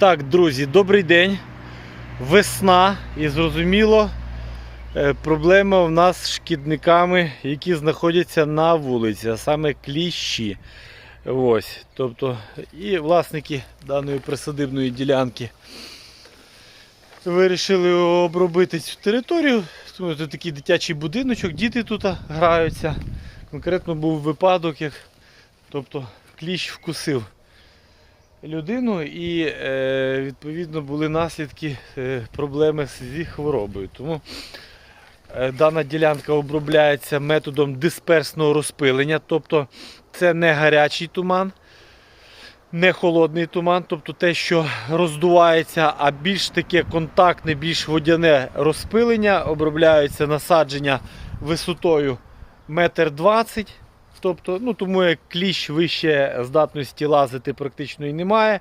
Так, друзі, добрий день. Весна і зрозуміло, е, проблема в нас з шкідниками, які знаходяться на вулиці, а саме кліщі. Ось, тобто, і власники даної присадибної ділянки вирішили обробити цю територію. Це такий дитячий будиночок, діти тут граються. Конкретно був випадок, як тобто, кліщ вкусив людину і е, відповідно були наслідки е, проблеми зі хворобою. Тому е, дана ділянка обробляється методом дисперсного розпилення, тобто це не гарячий туман, не холодний туман, тобто те, що роздувається, а більш таке контактне, більш водяне розпилення, обробляються насадження висотою метр двадцять. Тобто, ну тому як кліщ вище здатності лазити практично і немає.